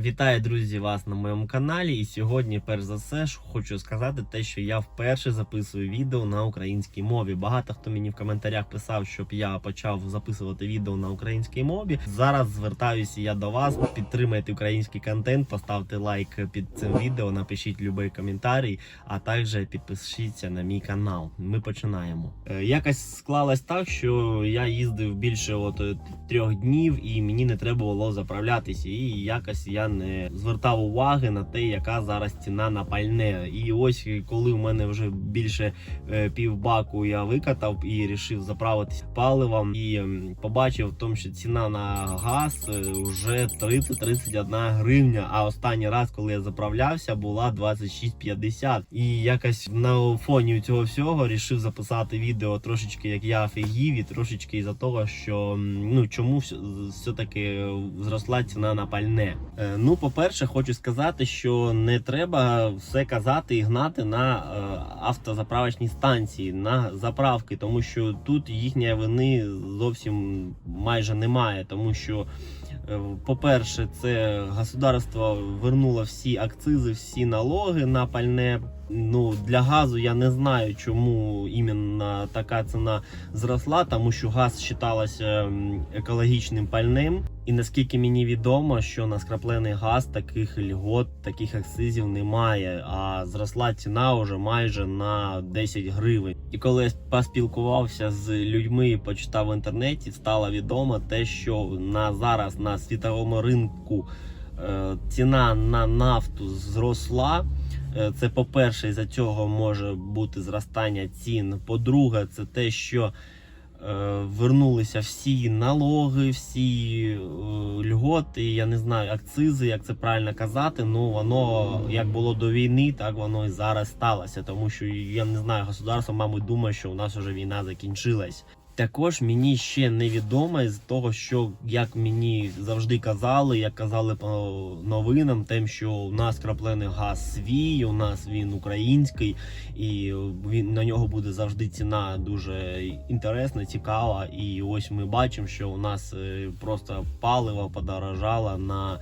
Вітаю, друзі, вас на моєму каналі. І сьогодні, перш за все, хочу сказати те, що я вперше записую відео на українській мові. Багато хто мені в коментарях писав, щоб я почав записувати відео на українській мові. Зараз звертаюся я до вас. Підтримайте український контент, поставте лайк під цим відео, напишіть будь-який коментарій, а також підпишіться на мій канал. Ми починаємо. Е, Якось склалось так, що я їздив більше от е, трьох днів, і мені не треба було заправлятися. І якось я не звертав уваги на те, яка зараз ціна на пальне. І ось коли в мене вже більше е, півбаку я викатав і рішив заправитися паливом, і побачив в тому, що ціна на газ е, вже 30-31 гривня. А останній раз, коли я заправлявся, була 26,50. І якось на фоні цього всього рішив записати відео трошечки, як я офігів, і трошечки із-за того, що ну чому все-таки зросла ціна на пальне. Ну, по-перше, хочу сказати, що не треба все казати і гнати на е, автозаправочні станції, на заправки, тому що тут їхньої вини зовсім майже немає, тому що. е, По-перше, це государство вернуло всі акцизи, всі налоги на пальне. Ну для газу я не знаю, чому іменно така ціна зросла, тому що газ вважався екологічним пальним. І наскільки мені відомо, що на скраплений газ таких льгот, таких акцизів немає. А зросла ціна вже майже на 10 гривень. І коли я поспілкувався з людьми, і почитав в інтернеті, стало відомо те, що на зараз на світовому ринку ціна на нафту зросла. Е, Це по-перше, із-за цього може бути зростання цін. По-друге, це те, що е, вернулися всі налоги, всі е, льготи, я не знаю, акцизи, як це правильно казати. Ну воно як було до війни, так воно і зараз сталося. Тому що я не знаю, государство, мабуть, думає, що у нас вже війна закінчилась. Також мені ще невідомо з того, що як мені завжди казали, як казали по новинам, тим, що у нас краплений газ свій, у нас він український, і він на нього буде завжди ціна дуже інтересна, цікава. І ось ми бачимо, що у нас е, просто паливо подорожало на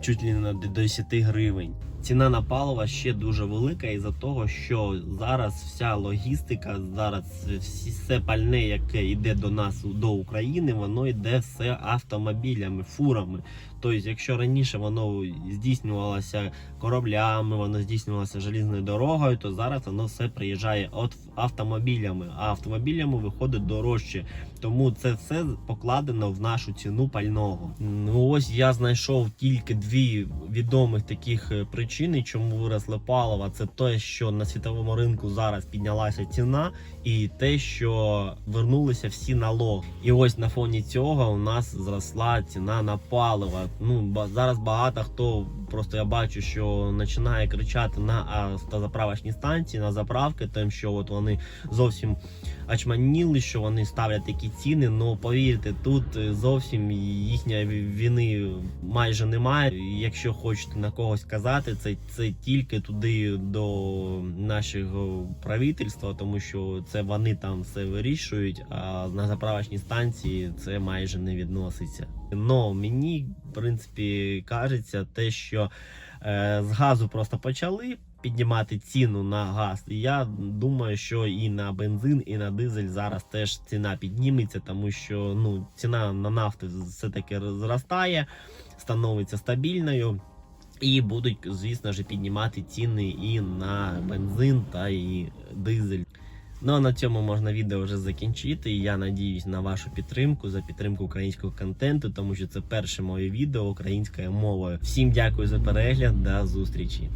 чуть ли не на 10 гривень. Ціна на паливо ще дуже велика із-за того, що зараз вся логістика, зараз все пальне, яке йде до нас до України, воно йде все автомобілями, фурами. Тобто, якщо раніше воно здійснювалося кораблями, воно здійснювалося желізною дорогою, то зараз воно все приїжджає от автомобілями, а автомобілями виходить дорожче. Тому це все покладено в нашу ціну пального. Ну ось я знайшов тільки дві відомих таких е, причини, чому виросла палива, Це те, що на світовому ринку зараз піднялася ціна, і те, що вернулися всі налоги. І ось на фоні цього у нас зросла ціна на паливо. Ну зараз багато хто просто я бачу, що починає кричати на автозаправочні станції, на заправки, тим, що от вони зовсім очманіли, що вони ставлять такі ціни. Ну повірте, тут е, зовсім їхньої вини майже немає. Якщо хочете на когось казати, це, це тільки туди до нашого правительства, тому що це вони там все вирішують. А на заправочній станції це майже не відноситься. Но мені в принципі кажеться те, що е, з газу просто почали піднімати ціну на газ. І я думаю, що і на бензин, і на дизель зараз теж ціна підніметься, тому що ну ціна на нафту все-таки зростає, становиться стабільною. І будуть, звісно ж, піднімати ціни і на бензин та і дизель. Ну а на цьому можна відео вже закінчити. І я надіюсь на вашу підтримку за підтримку українського контенту, тому що це перше моє відео українською мовою. Всім дякую за перегляд, до зустрічі.